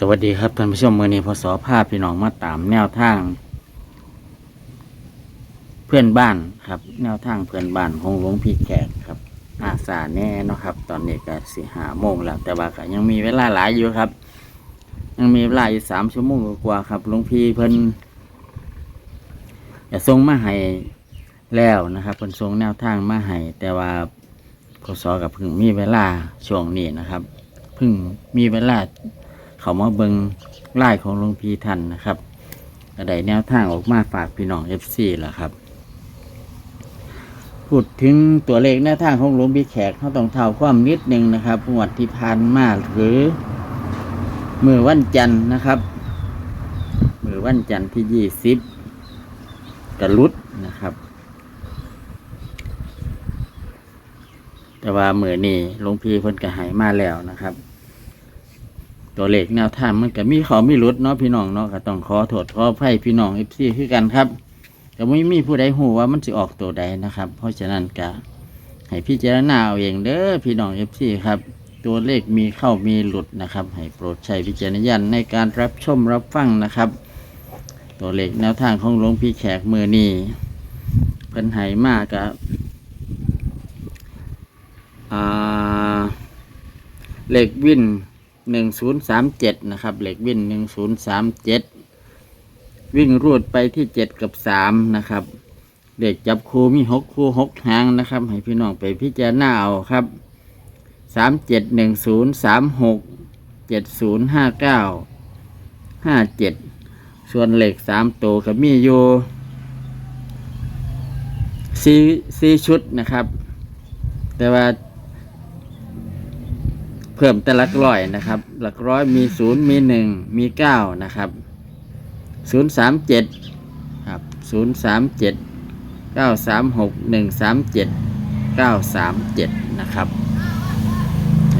สวัสดีครับท่านผู้ชมมือนี้พศภาพพี่น้องมาตามแนวทาง เพื่อนบ้านครับ แนวทางเพื่อนบ้านของหลวงพี่แขกครับอาสาแน่เนาะครับ ตอนนี้ก็สี่หาโมงแล้วแต่ว่าก็ยังมีเวลาหลายอยู่ครับ ยังมีเวลาอยู่สามชั่วโมงกว่าครับหลวงพี่เพิ่นจะส่งมาให้แล้วนะครับเพิ่นส่งแนวทางมาให้แต่ว่าพศกับเพิ่งมีเวลาช่วงนี้นะครับเพิ่งมีเวลา เขามาเบิงไล่ของหลวงพี่ท่านนะครับกระไดแนวทางออกมาฝากพี่น้องเอฟซีล้วครับ พูดถึงตัวเลขแนวทางของหลวงพี่แขกเขาต้องเท่าความนิดหนึ่งนะครับงวดที่ผ่านมาหรือมือวันจันทร์นะครับ มือวันจันทร์ที่ยี่สิบกระลุดนะครับ แต่ว่ามือนี้หลวงพี่เพิ่นก็หายมาแล้วนะครับ ตัวเลขแนวทางมันก็มีเขามีรุดเนาะพี่น้องเนาะก็ต้องขอโทษขออภัยพี่น้องเอฟซีคือกันครับก็ไม่มีผู้ใดหูว่ามันจะออกตัวใดนะครับ เพราะฉะนั้นก็ให้พิจารณาเอาเองเด้อพี่น้องเอฟซีครับ ตัวเลขมีเข้ามีหลุดนะครับ ให้โปรดใช้วิจารณญาณในการรับชมรับฟังนะครับ ตัวเลขแนวทางของหลวงพี่แขกมือนีเพิ่นไหมากกับอ่าเลขวิน หนึ่งศูนย์สามเจ็ดนะครับ เหล็กวิ่นหนึ่งศูนย์สามเจ็ดวิ่งรูดไปที่เจ็ดกับสามนะครับเด็กจับคูมีหกคูหกหางนะครับ ให้พี่น้องไปพิจารณาเอาครับสามเจ็ดหนึ่งศูนย์สามหกเจ็ดศูนย์ห้าเก้าห้าเจ็ดส่วนเหล็กสามตัวกับมีอยู่สี่สี่ชุดนะครับ แต่ว่า เพิ่มแต่ลักร้อยนะครับ หลักร้อยมีศูนย์มีหนึ่งมีเก้านะครับศูนย์สามเจ็ดครับศูนย์สามเจ็ดเก้าสามหกหนึ่งสามเจ็ดเก้าสามเจ็ดนะครับ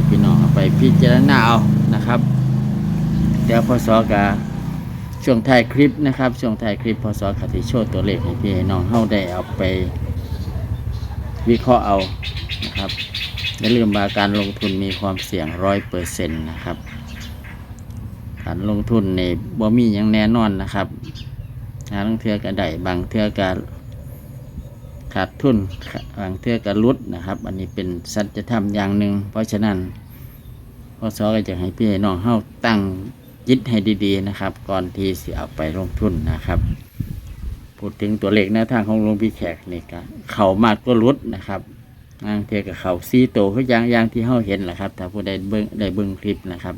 พี่น้องเอาไปพิจารณาเอานะครับ เดี๋ยวพศกาช่วงท้ายคลิปนะครับช่วงท้ายคลิปพศคติโชว์ตัวเลขให้พี่ให้น้องเข้าได้เอาไปวิเคราะห์เอานะครับ อย่าลืมว่าการลงทุนมีความเสี่ยงร้อยเปอร์เซ็นต์นะครับ การลงทุนในบ่มีอย่างแน่นอนนะครับหาบางเทือกระไดบางเทือกระขาดทุนบางเทือกระลุดนะครับ อันนี้เป็นสัจธรรมอย่างหนึ่งเพราะฉะนั้นพศก็จะให้พี่น้องเข้าตั้งจิตให้ดีๆนะครับ ก่อนที่สิเอาไปลงทุนนะครับพูดถึงตัวเลขแนวทางของหลวงพี่แขกนี่ก็เขามากก็ลุดนะครับ นางเทียกับเขาซีโตคืออย่างอย่างที่เขาเห็นแหละครับ ถ้าผู้ใดเบิ้งได้เบิ้งคลิปนะครับ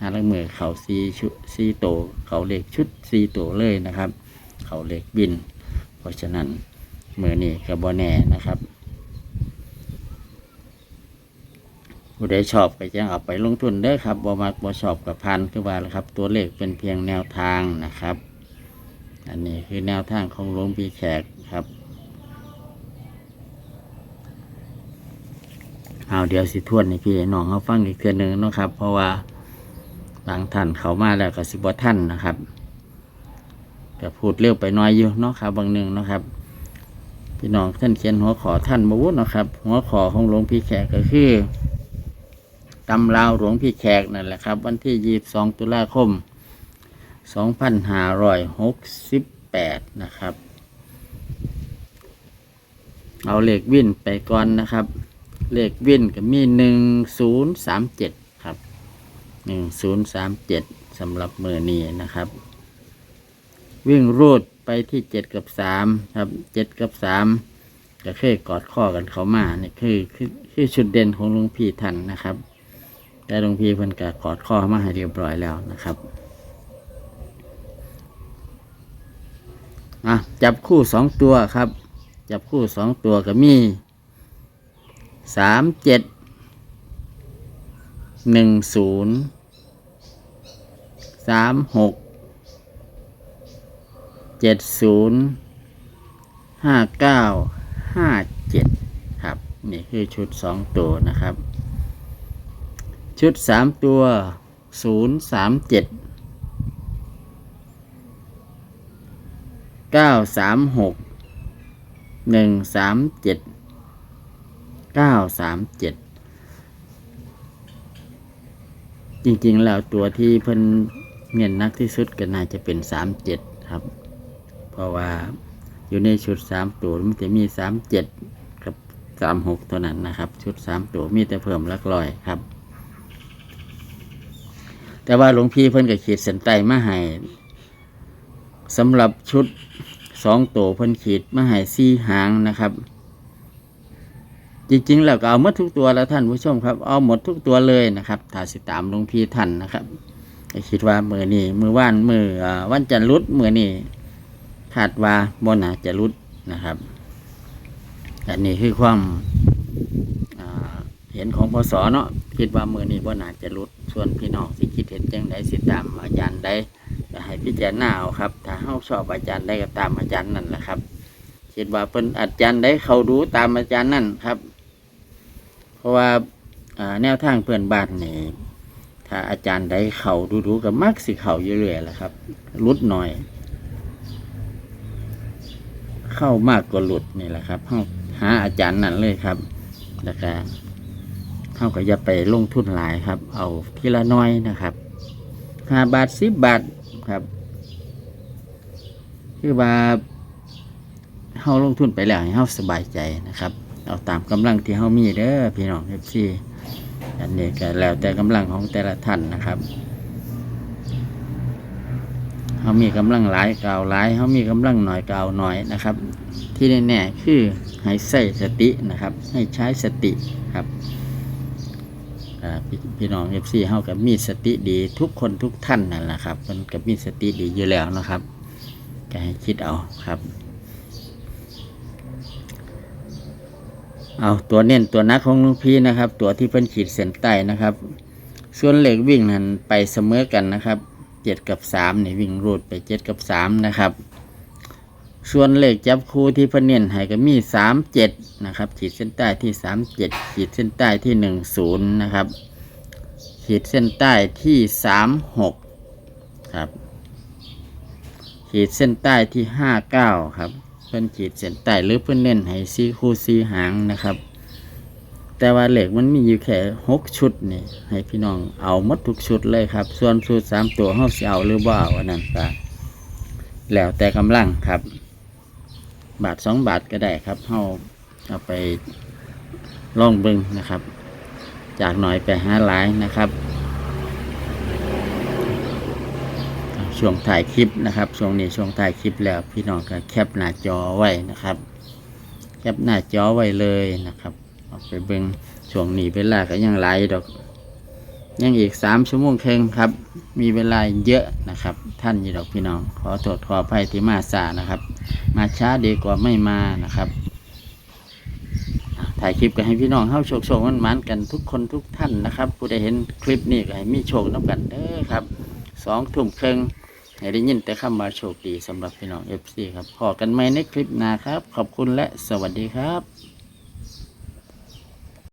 หาลังมือเขาซีชุดซีโต เขาเล็กชุดซีโตเลยนะครับ เขาเล็กบิน เพราะฉะนั้นมือนี่กับบอแน่นะครับผู้ใดชอบก็จะเอาไปลงทุนเด้อครับบ่มักบ่ชอบกับพันคือว่าแหละครับ ตัวเลขเป็นเพียงแนวทางนะครับ อันนี้คือแนวทางของหลวงพี่แขกครับ เอาเดี๋ยวสิทวนให้พี่น้องเขาฟังอีกเทื่อหนึงนะครับ เพราะว่าบางท่านเขามาแล้วก็สิบท่านนะครับก็พูดเร็วไปน้อยอยู่เนาะครับบางหนึ่งนะครับ พี่น้องท่านเขียนหัวขอท่านมาวุฒนะครับ หัวขอของหลวงพี่แขกก็คือตำราวหลวงพี่แขกนั่นแหละครับ วันที่ยี่สิบสองตุลาคมสองพันห้าร้อยหกสิบแปดนะครับ เอาเหล็กวิ่นไปก่อนนะครับ เลขวินก็มีหนึ่งศูนย์สามเจ็ดครับหนึ่งศูนย์สามเจ็ดสำหรับมือนี้นะครับ วิ่งรูดไปที่เจ็ดกับสามครับเจ็ดกับสามก็เคยกอดข้อกันเขามาเนี่ยคือคือคือชุดเด่นของหลวงพี่ท่านนะครับ แต่หลวงพี่เพิ่นก็กอดข้อมาให้เรียบร้อยแล้วนะครับอะจับคู่สองตัวครับ จับคู่สองตัวก็มี สามเจ็ดหนึ่งศูนย์สามหกเจ็ดศูนย์ห้าเก้าห้าเจ็ดครับ นี่คือชุดสองตัวนะครับ ชุดสามตัวศูนย์สามเจ็ดเก้าสามหกหนึ่งสามเจ็ด เก้าสามเจ็ดจริงๆ แล้วตัวที่เพิ่นเน้นนักที่สุดก็น่าจะเป็นสามเจ็ดครับ เพราะว่าอยู่ในชุดสามตัวมันจะมีสามเจ็ดกับสามหกเท่านั้นนะครับ ชุดสามตัวมีแต่เพิ่มลักลอยครับ แต่ว่าหลวงพี่เพิ่นก็ขีดเส้นใต้มาให้สำหรับชุดสองตัวเพิ่นขีดมาให้สี่หางนะครับ จริงๆแล้วก็เอาหมดทุกตัวแล้วท่านผู้ชมครับ เอาหมดทุกตัวเลยนะครับถ้าสิตามหลวงพี่ท่านนะครับคิดว่ามือนี้มือว่านมืออ่าวันจันทร์รุดมือนี้คาดว่าบนอาจจะรุดนะครับอันนี้คือความเห็นของพศเนาะคิดว่ามือนี้บนอาจจะรุดส่วนพี่น้องสิคิดเห็นจังใดสิตามอาจารย์ใดก็ให้พิจารณาเอาครับ ถ้าเฮาชอบอาจารย์ใดก็ตามอาจารย์นั่นแหละครับคิดว่าเป็นอาจารย์ใดเขาดูตามอาจารย์นั่นครับ เพราะว่าแนวทางเพื่อนบ้านนี่ถ้าอาจารย์ใดเขาดูๆกับมักสิเขาอยู่เรื่อยๆแหละครับรุดหน่อย เข้ามากกว่าหลุดนี่แหละครับเฮาหาอาจารย์นั่นเลยครับแล้วก็เฮาก็อย่าไปลงทุนหลายครับ เอาทีละน้อยนะครับห้าบาทสิบบาทครับคือว่าเฮาลงทุนไปแล้วให้เฮาสบายใจนะครับ เอาตามกำลังที่เฮามีเด้อพี่น้องเอฟซีอันนี้ก็แล้วแต่กำลังของแต่ละท่านนะครับเฮามีกำลังหลายกล่าวหลายเฮามีกำลังหน่อยกล่าวหน่อยนะครับ ที่แน่ๆคือให้ใส่สตินะครับ ให้ใช้สติครับพี่พี่น้องเอฟซีเฮากับมีสติดีทุกคนทุกท่านนั่นแหละครับมันกับมีสติดีอยู่แล้วนะครับก็ให้คิดเอาครับ เอาตัวเน้นตัวนักของลุงพี่นะครับ ตัวที่เพิ่นขีดเส้นใต้นะครับ ส่วนเหล็กวิ่งนั้นไปเสมอกันนะครับเจ็ดกับสามนี่วิ่งรูดไปเจ็ดกับสามนะครับ ส่วนเหล็กจับคู่ที่เพิ่นเน้นให้ก็มีสามเจ็ดนะครับ ขีดเส้นใต้ที่สามเจ็ดขีดเส้นใต้ที่หนึ่งศูนย์นะครับ ขีดเส้นใต้ที่สามหกครับ ขีดเส้นใต้ที่ห้าเก้าครับ เพิ่นขีดเส้นใต้หรือเพิ่นเน้นให้ซีคู่ซีหางนะครับ แต่ว่าเหล็กมันมีอยู่แค่หกชุดนี่ให้พี่น้องเอาหมดทุกชุดเลยครับ ส่วนชุดสามตัวเฮาสิเอาหรือบ่เอาอันนั้นก็แล้วแต่กำลังครับ บาทสองบาทก็ได้ครับเฮาเอาไปล่องเบิ่งนะครับ จากหน่อยไปหาหลายนะครับ ช่วงถ่ายคลิปนะครับ ช่วงนี้ช่วงถ่ายคลิปแล้วพี่น้องก็แคปหน้าจอไว้นะครับ แคปหน้าจอไว้เลยนะครับเอาไปเบิ่งช่วงนี้เวลาก็ยังหลดอก ยังอีกสามชั่วโมงครึ่งครับ มีเวลาเยอะนะครับ ท่านยู่ดอกพี่น้อง ขอโทษขออภัยที่มาสานะครับ มาช้าดีกว่าไม่มานะครับถ่ายคลิปก็ให้พี่น้องเข้าโชคโชคมันมันๆกันทุกคนทุกท่านนะครับผู้ใดเห็นคลิปนี้ก็ให้มีโชคน้ำกันเด้อครับสองทุ่มครึ่ง ให้ได้ยินแต่คำว่าโชคดีสำหรับพี่น้อง FC ครับพอกันไหมในคลิปหน้าครับ ขอบคุณและสวัสดีครับ